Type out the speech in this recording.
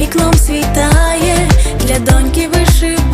вікном світає для доньки вишив.